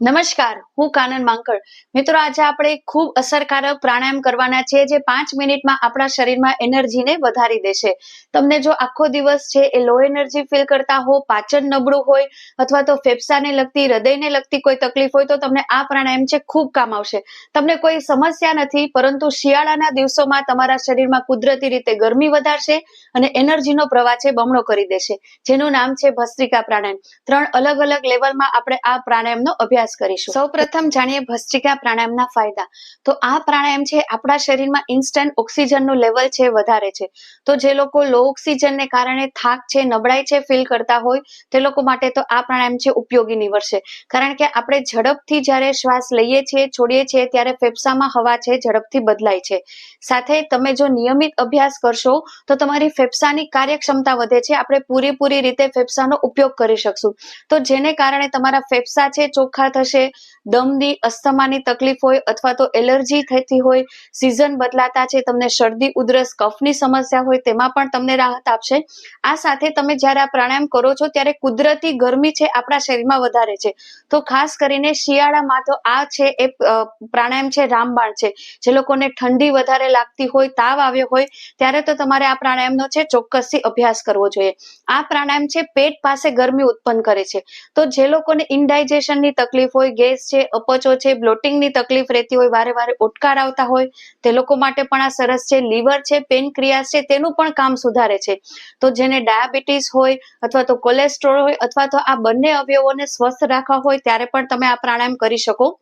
નમસ્કાર, હું કાનન માંકડ. મિત્રો, આજે આપણે ખૂબ અસરકારક પ્રાણાયામ કરવાના છે જે પાંચ મિનિટમાં આપણા શરીરમાં એનર્જીને વધારી દેશે. તમને જો આખો દિવસ છે એ લો એનર્જી ફીલ કરતા હો, પાચન નબળું હોય અથવા તો ફેફસાને લગતી, હૃદયને લગતી કોઈ તકલીફ હોય તો તમને આ પ્રાણાયામ છે ખૂબ કામ આવશે. તમને કોઈ સમસ્યા નથી, પરંતુ શિયાળાના દિવસોમાં તમારા શરીરમાં કુદરતી રીતે ગરમી વધારશે અને એનર્જીનો પ્રવાહ છે બમણો કરી દેશે. જેનું નામ છે ભસ્ત્રિકા પ્રાણાયામ. ત્રણ અલગ અલગ લેવલમાં આપણે આ પ્રાણાયામનો અભ્યાસ કરીશું. સૌ જાણીએ ભસ્ત્રિકા પ્રાણાયામના ફાયદા. તો આ પ્રાણાયામ છે, આપણા શરીરમાં ઇન્સ્ટન્ટ ઓક્સિજનનું લેવલ છે, વધારે છે. તો જે લોકો લો ઓક્સિજનને કારણે થાક છે, નબળાઈ છે ફીલ કરતા હોય, તે લોકો માટે તો આ પ્રાણાયામ છે ઉપયોગી નીવડશે. કારણ કે આપણે ઝડપથી જ્યારે શ્વાસ લઈએ છીએ, છોડીએ છીએ, ત્યારે ફેફસામાં હવા છે, ઝડપથી બદલાય છે. સાથે તમે જો નિયમિત અભ્યાસ કરશો, તો તમારી ફેફસાની કાર્યક્ષમતા વધે છે. આપણે પૂરેપૂરી રીતે ફેફસાનો ઉપયોગ કરી શકશું. તો જેને કારણે તમારા ફેફસા છે, ચોખ્ખા થશે. દમદી, અસ્થમાની તકલીફ હોય અથવા તો એલર્જી થતી હોય સિઝન બદલાતા છે, તમને શરદી, ઉધરસ, કફની સમસ્યા હોય તેમાં પણ તમને રાહત આપશે. આ સાથે તમે જ્યારે આ પ્રાણાયામ કરો છો ત્યારે કુદરતી ગરમી છે આપણા શરીરમાં વધારે છે. તો ખાસ કરીને શિયાળામાં તો આ છે એ પ્રાણાયામ છે, રામબાણ છે. જે લોકોને ઠંડી વધારે લાગતી હોય, તાવ આવ્યો હોય, ત્યારે તો તમારે આ પ્રાણાયામનો છે ચોક્કસથી અભ્યાસ કરવો જોઈએ. આ પ્રાણાયામ છે, પેટ પાસે ગરમી ઉત્પન્ન કરે છે. તો જે લોકોને ઇનડાયજેશનની તકલીફ હોય, ગેસ છે, અપચો છે, બ્લોટિંગની તકલીફ રહેતી હોય, વારે વારે ઓટકાર આવતા હોય, તે લોકો માટે પણ આ સરસ છે. લીવર છે, પેનક્રિયાસ છે, તેનું પણ કામ સુધારે છે. તો જેને ડાયાબિટીસ હોય અથવા તો કોલેસ્ટ્રોલ હોય અથવા તો આ બંને અવયવોને સ્વસ્થ રાખવા હોય, ત્યારે પણ તમે આ પ્રાણાયામ કરી શકો.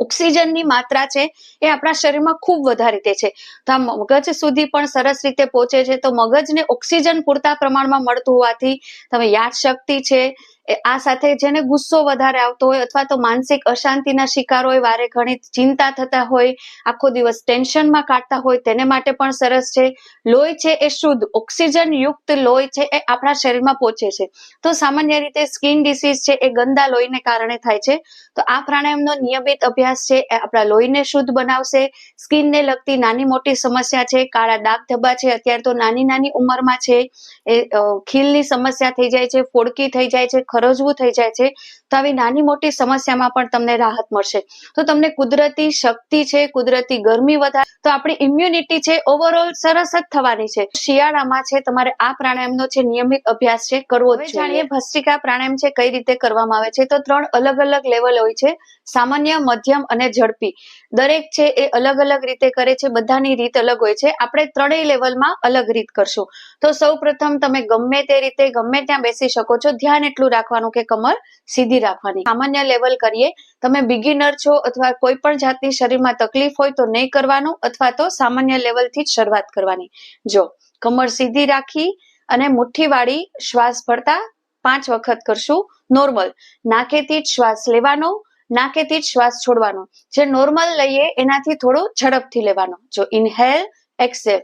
ઓક્સિજનની માત્રા છે, એ આપણા શરીરમાં ખૂબ વધારે તે છે. તો આ મગજ સુધી પણ સરસ રીતે પહોંચે છે. તો મગજને ઓક્સિજન પૂરતા પ્રમાણમાં મળતું હોવાથી તમે યાદશક્તિ છે આ સાથે જેને ગુસ્સો વધારે આવતો હોય અથવા તો માનસિક અશાંતિના શિકાર હોય, વારે ઘણી ચિંતા થતા હોય, આખો દિવસ ટેન્શનમાં કાઢતા હોય, તેને માટે પણ સરસ છે. લોહી છે એ શુદ્ધ, ઓક્સિજન યુક્ત લોહી છે એ આપણા શરીરમાં પહોંચે છે. તો સામાન્ય રીતે સ્કિન ડિસીઝ છે એ ગંદા લોહીને કારણે થાય છે. તો આ પ્રાણાયામનો નિયમિત અભ્યાસ છે એ આપણા લોહીને શુદ્ધ બનાવશે. સ્કિનને લગતી નાની મોટી સમસ્યા છે, કાળા ડાઘ ધબ્બા છે, અત્યારે તો નાની નાની ઉંમરમાં છે. એ ખીલની સમસ્યા થઈ જાય છે, ફોડકી થઈ જાય છે ખરજવું થઈ જાય છે તો આવી નાની મોટી સમસ્યામાં પણ તમને રાહત મળશે. તો તમને કુદરતી શક્તિ છે કુદરતી ગરમી વધારે તો આપણી ઇમ્યુનિટી છે ઓવરઓલ સરસ જ થવાની છે. શિયાળામાં છે તમારે આ પ્રાણાયામનો છે નિયમિત અભ્યાસ છે કરવો જાણીએ ભસ્ત્રિકા પ્રાણાયામ છે કઈ રીતે કરવામાં આવે છે તો ત્રણ અલગ અલગ લેવલ હોય છે સામાન્ય મધ્યમ અને ઝડપી. દરેક છે એ અલગ અલગ રીતે કરે છે બધાની રીત અલગ હોય છે. આપણે ત્રણેય લેવલમાં અલગ રીત કરશું. તો સૌ પ્રથમ તમે ગમે તે રીતે ગમે ત્યાં બેસી શકો છો ધ્યાન એટલું રાખવાનું કે કમર સીધી રાખવાની. સામાન્ય લેવલ કરીએ, તમે બિગિનર છો અથવા કોઈ પણ જાતની શરીરમાં તકલીફ હોય તો નહીં કરવાનું અથવા તો સામાન્ય લેવલથી જ શરૂઆત કરવાની. જો, કમર સીધી રાખી અને મુઠ્ઠીવાળી શ્વાસ ભરતા પાંચ વખત કરશું. નોર્મલ નાકેથી જ શ્વાસ લેવાનો, નાકેથી જ શ્વાસ છોડવાનો. જે નોર્મલ લઈએ એનાથી થોડો ઝડપથી લેવાનો. જો ઇનહેલ એક્સેલ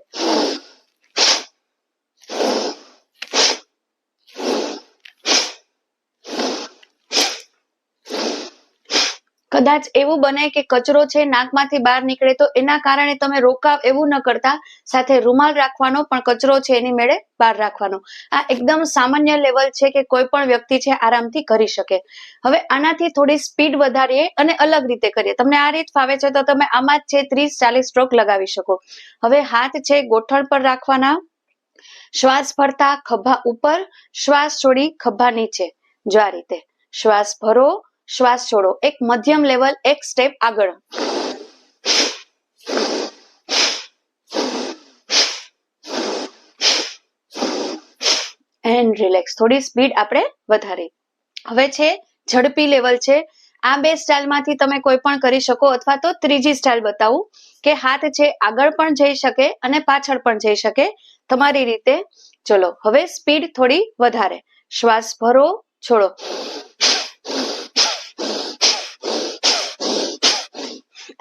કદાચ એવું બને કે કચરો છે, નાકમાંથી બહાર નીકળે તો એના કારણે તમે રોકાવ એવું ન કરતા. સાથે રૂમાલ રાખવાનો પણ કચરો છે, એની મેળે બહાર રાખવાનો. આ એકદમ સામાન્ય લેવલ છે કે કોઈ પણ વ્યક્તિ છે, આરામથી કરી શકે. હવે આનાથી થોડી સ્પીડ વધારીએ અને અલગ રીતે કરીએ. તમને આ રીત ફાવે છે તો તમે આમાં જ છે, ત્રીસ ચાલીસ સ્ટ્રોક લગાવી શકો. હવે હાથ છે, ગોઠણ પર રાખવાના. શ્વાસ ભરતા ખભા ઉપર. શ્વાસ છોડી ખભા નીચે. જો આ રીતે શ્વાસ ભરો શ્વાસ છોડો. એક મધ્યમ લેવલ એક સ્ટેપ આગળ. એન્ડ રિલેક્સ થોડી સ્પીડ આપણે વધારી. હવે છે, ઝડપી લેવલ છે. આ બે સ્ટાઇલમાંથી તમે કોઈ પણ કરી શકો અથવા તો ત્રીજી સ્ટાઇલ બતાવું કે હાથ છે, આગળ પણ જઈ શકે અને પાછળ પણ જઈ શકે. તમારી રીતે. ચલો, હવે સ્પીડ થોડી વધારે. શ્વાસ ભરો, છોડો.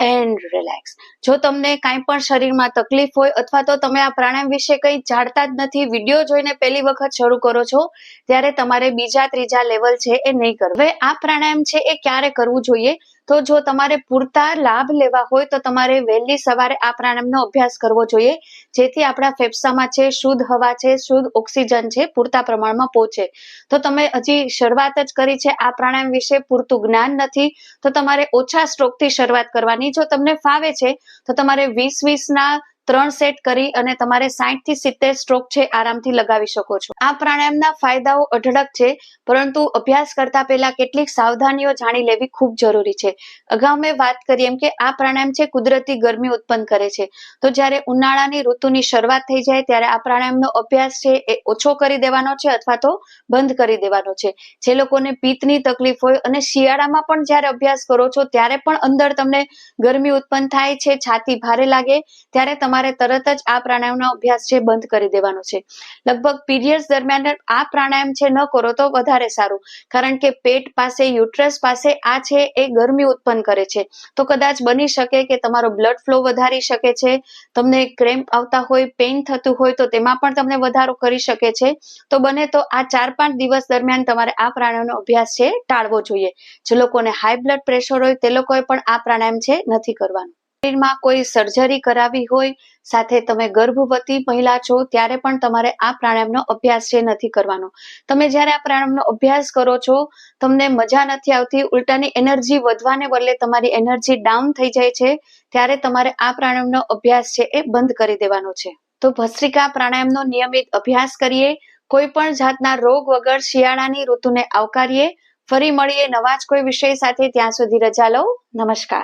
એન્ડ રિલેક્સ જો તમને કાંઈ પણ શરીરમાં તકલીફ હોય અથવા તો તમે આ પ્રાણાયામ વિશે કંઈ જાણતા જ નથી, વીડિયો જોઈને પહેલી વખત શરૂ કરો છો, ત્યારે તમારે બીજા ત્રીજા લેવલ છે એ નહીં કરવું. હવે આ પ્રાણાયામ છે એ ક્યારે કરવું જોઈએ? તો જો તમારે પૂરતા લાભ લેવા હોય તો તમારે વહેલી સવારે આ પ્રાણાયામનો અભ્યાસ કરવો જોઈએ, જેથી આપણા ફેફસામાં છે, શુદ્ધ હવા છે, શુદ્ધ ઓક્સિજન છે, પૂરતા પ્રમાણમાં પહોંચે. તો તમે હજી શરૂઆત જ કરી છે આ પ્રાણાયામ વિશે પૂરતું જ્ઞાન નથી, તો તમારે ઓછા સ્ટ્રોકથી શરૂઆત કરવાની. જો તમને ફાવે છે, તો તમારે વીસ વીસના ત્રણ સેટ કરી અને તમારે સાઠથી સિત્તેર સ્ટ્રોક છે આરામથી લગાવી શકો છો. આ પ્રાણાયામના ફાયદાઓ અઢળક છે, પરંતુ અભ્યાસ કરતા પહેલા કેટલીક સાવધાનીઓ જાણી લેવી ખૂબ જરૂરી છે. અગાઉ મેં વાત કરી એમ કે આ પ્રાણાયામ છે કુદરતી ગરમી ઉત્પન્ન કરે છે. તો જ્યારે ઉનાળાની ઋતુની શરૂઆત થઈ જાય ત્યારે આ પ્રાણાયામનો અભ્યાસ છે એ ઓછો કરી દેવાનો છે અથવા તો બંધ કરી દેવાનો છે. જે લોકોને પિત્તની તકલીફ હોય અને શિયાળામાં પણ જ્યારે અભ્યાસ કરો છો ત્યારે પણ અંદર તમને ગરમી ઉત્પન્ન થાય છે, છાતી ભારે લાગે, ત્યારે તમારે તરત જ આ પ્રાણાયામનો અભ્યાસ છે બંધ કરી દેવાનો છે. લગભગ પીરિયડ્સ દરમિયાન આ પ્રાણાયામ છે ન કરો તો વધારે સારું. કારણ કે પેટ પાસે યુટ્રસ પાસે આ છે એ ગરમી ઉત્પન્ન કરે છે. તો કદાચ બની શકે કે તમારો બ્લડ ફ્લો વધારી શકે છે, તમને ક્રેમ્પ આવતા હોય પેઇન થતું હોય તો તેમાં પણ તમને વધારો કરી શકે છે. તો બને તો આ ચાર પાંચ દિવસ દરમિયાન તમારે આ પ્રાણાયામનો અભ્યાસ છે ટાળવો જોઈએ. જે લોકોને હાઈ બ્લડ પ્રેશર હોય તે લોકોએ પણ આ પ્રાણાયામ છે નથી કરવાનું. શરીરમાં કોઈ સર્જરી કરાવી હોય, સાથે તમે ગર્ભવતી મહિલા છો, ત્યારે પણ તમારે આ પ્રાણાયામનો અભ્યાસ છે નથી કરવાનો. તમે જ્યારે આ પ્રાણાયામનો અભ્યાસ કરો છો, તમને મજા નથી આવતી, ઉલટાની એનર્જી વધવાને બદલે તમારી એનર્જી ડાઉન થઈ જાય છે, ત્યારે તમારે આ પ્રાણાયામનો અભ્યાસ છે એ બંધ કરી દેવાનો છે. તો ભસ્ત્રિકા પ્રાણાયામનો નિયમિત અભ્યાસ કરીએ, કોઈ પણ જાતના રોગ વગર શિયાળાની ઋતુને આવકારીએ, ફરી મળીએ નવા જ કોઈ વિષય સાથે, ત્યાં સુધી રજા લો નમસ્કાર.